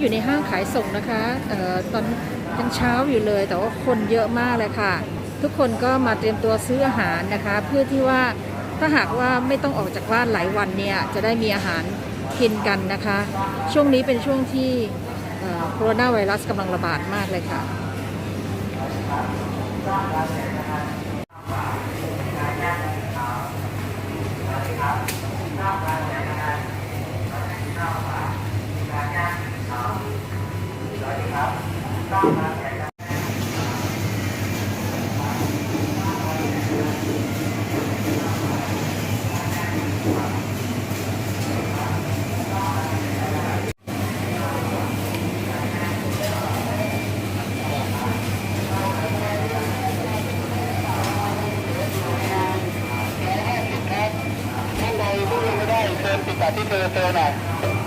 อยู่ในห้างขายส่งนะคะเอ่อตอนยังเช้าอยู่เลย แต่ว่าคนเยอะมากเลยค่ะ ทุกคนก็มาเตรียมตัวซื้ออาหารนะคะ เพื่อที่ว่าถ้าหากว่าไม่ต้องออกจากบ้านหลายวันเนี่ยจะได้มีอาหารกินกันนะคะ ช่วงนี้เป็นช่วงที่โคโรนาไวรัสกำลังระบาดมากเลยค่ะท่านใด ที่ยังไม่ได้เชิญติดต่อที่เบอร์โทรหน่อย